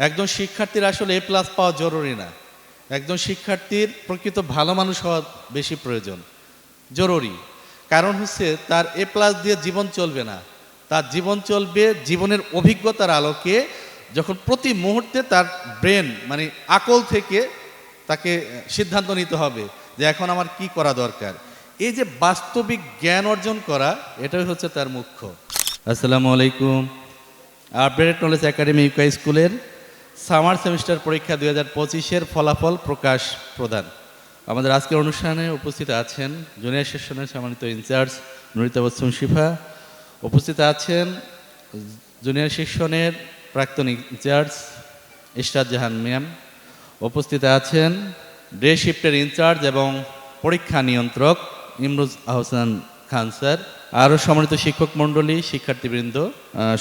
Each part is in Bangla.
একজন শিক্ষার্থীর আসলে এ প্লাস পাওয়া জরুরি না। একজন শিক্ষার্থীর প্রকৃত ভালো মানুষ হওয়া বেশি প্রয়োজন। জরুরি। কারণ হচ্ছে তার এ প্লাস দিয়ে জীবন চলবে না। তার জীবন চলবে জীবনের অভিজ্ঞতার আলোকে। যখন প্রতি মুহূর্তে তার ব্রেন মানে আকল থেকে তাকে সিদ্ধান্ত নিতে হবে যে এখন আমার কি করা দরকার। এই যে বাস্তবিক জ্ঞান অর্জন করা, এটাই হচ্ছে তার মুখ্য। আসসালামু আলাইকুম। আপডেট নলেজ একাডেমি ইউকা স্কুলের সামার সেমিস্টার পরীক্ষা দুই হাজার পঁচিশের ফলাফল প্রকাশ প্রদান। আমাদের আজকের অনুষ্ঠানে উপস্থিত আছেন জুনিয়র সেশনের সম্মানিত ইনচার্জ নুরিতা বৎসুম শিফা। উপস্থিত আছেন জুনিয়র সেশনের প্রাক্তন ইনচার্জ ইশরাত জাহান ম্যাম। উপস্থিত আছেন ডে শিফটের ইনচার্জ এবং পরীক্ষা নিয়ন্ত্রক ইমরুজ আহসান খান স্যার। আরও সম্মানিত শিক্ষক মণ্ডলী, শিক্ষার্থীবৃন্দ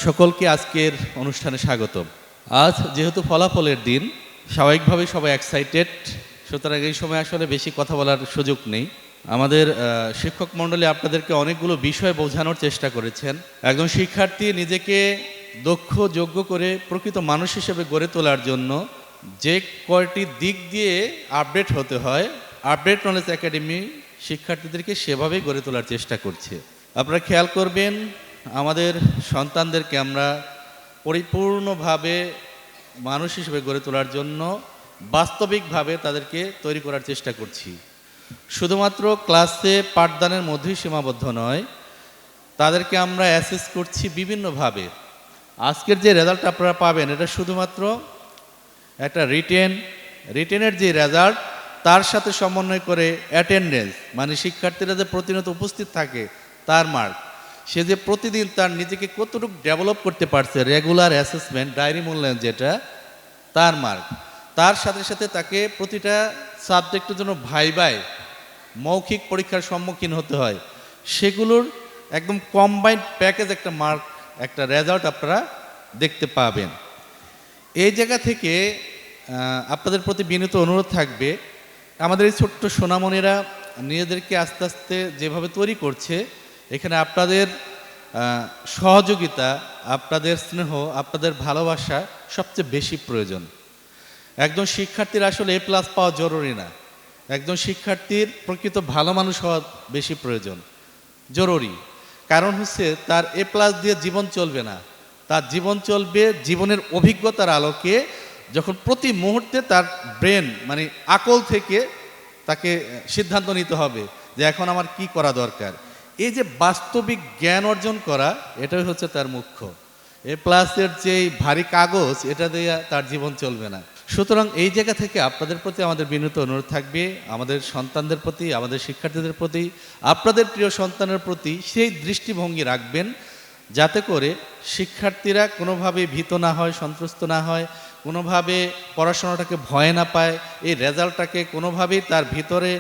সকলকে আজকের অনুষ্ঠানে স্বাগতম। আজ যেহেতু ফলাফলের দিন স্বাভাবিকভাবে সবাই এক্সাইটেড সুতরাং এই সময় আসলে বেশি কথা বলার সুযোগ নেই। আমাদের শিক্ষক মণ্ডলী আপনাদেরকে অনেকগুলো বিষয় বোঝানোর চেষ্টা করেছেন। একজন শিক্ষার্থী নিজেকে দক্ষ, যোগ্য করে প্রকৃত মানুষ হিসেবে গড়ে তোলার জন্য যে কয়টি দিক দিয়ে আপডেট হতে হয় আপডেট নলেজ একাডেমি শিক্ষার্থীদেরকে সেভাবেই গড়ে তোলার চেষ্টা করছে। আপনারা খেয়াল করবেন, আমাদের সন্তানদেরকে আমরা পরিপূর্ণভাবে মানুষ হিসেবে গড়ে তোলার জন্য বাস্তবিকভাবে তাদেরকে তৈরি করার চেষ্টা করছি। শুধুমাত্র ক্লাসে পাঠদানের মধ্যেই সীমাবদ্ধ নয়, তাদেরকে আমরা অ্যাসেস করছি বিভিন্নভাবে। আজকের যে রেজাল্ট আপনারা পাবেন, এটা শুধুমাত্র একটা রিটেন, রিটেনের যে রেজাল্ট, তার সাথে সমন্বয় করে অ্যাটেন্ডেন্স মানে শিক্ষার্থীরা যে প্রতিনিয়ত উপস্থিত থাকে, তার মার্ক। সে যে প্রতিদিন তার নিজেকে কতটুকু ডেভেলপ করতে পারছে রেগুলার অ্যাসেসমেন্ট ডায়েরি মূল্যায়ন যেটা, তার মার্ক তার সাথে সাথে তাকে প্রতিটা সাবজেক্টের জন্য ভাই ভাই মৌখিক পরীক্ষার সম্মুখীন হতে হয়। সেগুলোর একদম কম্বাইন্ড প্যাকেজ একটা মার্ক একটা রেজাল্ট আপনারা দেখতে পাবেন। এই জায়গা থেকে আপনাদের প্রতি বিনীত অনুরোধ থাকবে, আমাদের এই ছোট্ট সোনামণিরা নিজেদেরকে আস্তে আস্তে যেভাবে তৈরি করছে, এখানে আপনাদের সহযোগিতা, আপনাদের স্নেহ, আপনাদের ভালোবাসা সবচেয়ে বেশি প্রয়োজন। একজন শিক্ষার্থীর আসলে এ প্লাস পাওয়া জরুরি না। একজন শিক্ষার্থীর প্রকৃত ভালো মানুষ হওয়া বেশি প্রয়োজন। জরুরি। কারণ হচ্ছে তার এ প্লাস দিয়ে জীবন চলবে না। তার জীবন চলবে জীবনের অভিজ্ঞতার আলোকে, যখন প্রতি মুহূর্তে তার ব্রেন মানে আকল থেকে তাকে সিদ্ধান্ত নিতে হবে যে এখন আমার কি করা দরকার। এই যে বাস্তবিক জ্ঞান অর্জন করা, এটাই হচ্ছে তার মুখ্য। এ প্লাসের যে ভারী কাগজ, এটা দিয়ে তার জীবন চলবে না। সুতরাং এই জায়গা থেকে আপনাদের প্রতি আমাদের বিনীত অনুরোধ থাকবে, আমাদের সন্তানদের প্রতি, আমাদের শিক্ষার্থীদের প্রতি, আপনাদের প্রিয় সন্তানের প্রতি সেই দৃষ্টিভঙ্গি রাখবেন, যাতে করে শিক্ষার্থীরা কোনোভাবে ভীত না হয়, সন্ত্রস্ত না হয়, কোনোভাবে পড়াশোনাটাকে ভয় না পায়, এই রেজাল্টটাকে কোনোভাবেই তার ভিতরে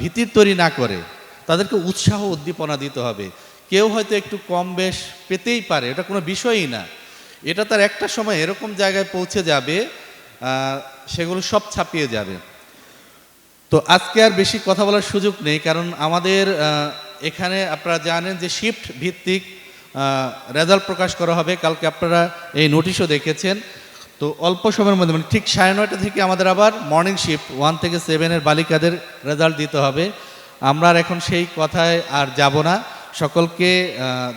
ভীতির তৈরি না করে। তাদেরকে উৎসাহ উদ্দীপনা দিতে হবে। কেউ হয়তো একটু কম বেশ পেতেই পারে, এটা কোনো বিষয়ই না। এটা তার একটা সময় এরকম জায়গায় পৌঁছে যাবে সেগুলো সব ছাপিয়ে যাবে। তো আজকে আর বেশি কথা বলার সুযোগ নেই, কারণ আমাদের এখানে আপনারা জানেন যে শিফট ভিত্তিক রেজাল্ট প্রকাশ করা হবে। কালকে আপনারা এই নোটিশও দেখেছেন। তো অল্প সময়ের মধ্যে মানে ঠিক সাড়ে নয়টা থেকে আমাদের আবার মর্নিং শিফট ওয়ান থেকে সেভেনের বালিকাদের রেজাল্ট দিতে হবে। আমরা এখন সেই কথায় আর যাব না। সকলকে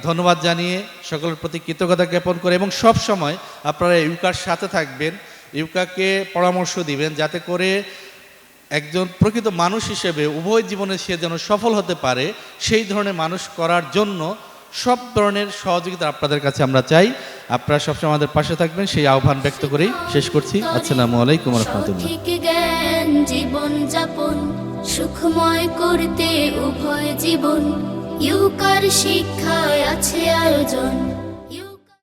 ধন্যবাদ জানিয়ে সকলের প্রতি কৃতজ্ঞতা জ্ঞাপন করে এবং সব সময় আপনারা ইউকার সাথে থাকবেন, ইউকাকে পরামর্শ দিবেন যাতে করে একজন প্রকৃত মানুষ হিসেবে উভয় জীবনে সে যেন সফল হতে পারে, সেই ধরনের মানুষ করার জন্য সব ধরনের সহযোগিতা আপনাদের কাছে আমরা চাই। আপনারা সবসময় আমাদের পাশে থাকবেন, সেই আহ্বান ব্যক্ত করেই শেষ করছি। আসসালামু আলাইকুম রহমতুল্লাহ। সুখময় করতে উভয় জীবন। ইউকার শিক্ষায় আছে আয়োজন।